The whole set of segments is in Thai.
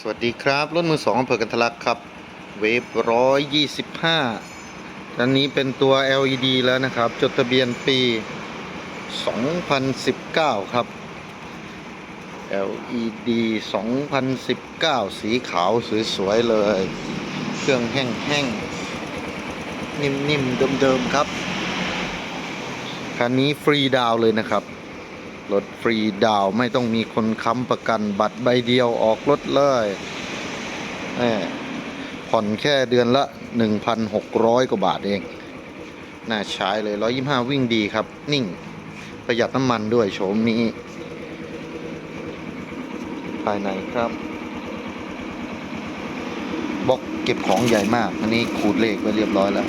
สวัสดีครับรถมือสองอำเภอกันทะลักครับ เวฟร้อยยี่สิบห้าอันนี้เป็นตัว LED แล้วนะครับ จดทะเบียนปี 2019 ครับ LED 2019 สีขาวสวยๆเลย เครื่องแห้งๆ นิ่มๆ เดิมๆ ครับ คันนี้ฟรีดาวเลยนะครับ รถฟรีดาวไม่ต้องมีคนค้ำประกันบัตรใบเดียวออกรถเลยแหม่ผ่อนแค่เดือนละ 1,600 กว่าบาทเอง น่าใช้เลย 125 วิ่งดีครับ นิ่ง ประหยัดน้ำมันด้วยโฉมนี้ ภายในครับบล็อกเก็บของใหญ่มาก อันนี้ขูดเลขไว้เรียบร้อยแล้ว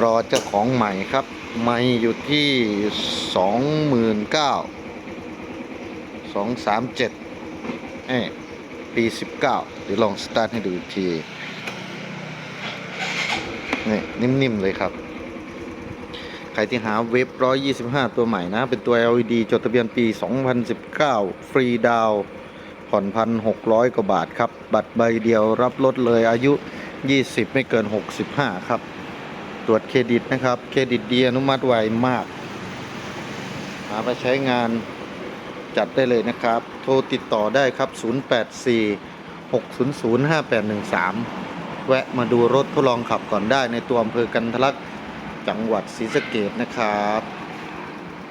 รอเจ้าของใหม่ครับ ไม่อยู่ที่สองหมื่นเก้าสองสามเจ็ดเอ้ปีสิบเก้าเดี๋ยวลองสตาร์ทให้ดูทีนี่นิ่ม ๆ เลยครับ ใครที่หาเว็บ 125 ตัวใหม่นะ เป็นตัว LED จดทะเบียนปี 2019 ฟรีดาวผ่อนพันหกร้อยกว่าบาทครับ บัตรใบเดียวรับรถเลยอายุ 20 ไม่เกิน 65 ครับ ตรวจเครดิตนะครับ เครดิตดีอนุมัติไวมาก หาไปใช้งานจัดได้เลยนะครับ โทรติดต่อได้ครับ 084 600 5813 แวะมาดูรถทดลองขับก่อนได้ในตัวอำเภอกันทะลักจังหวัดศรีสะเกดนะครับ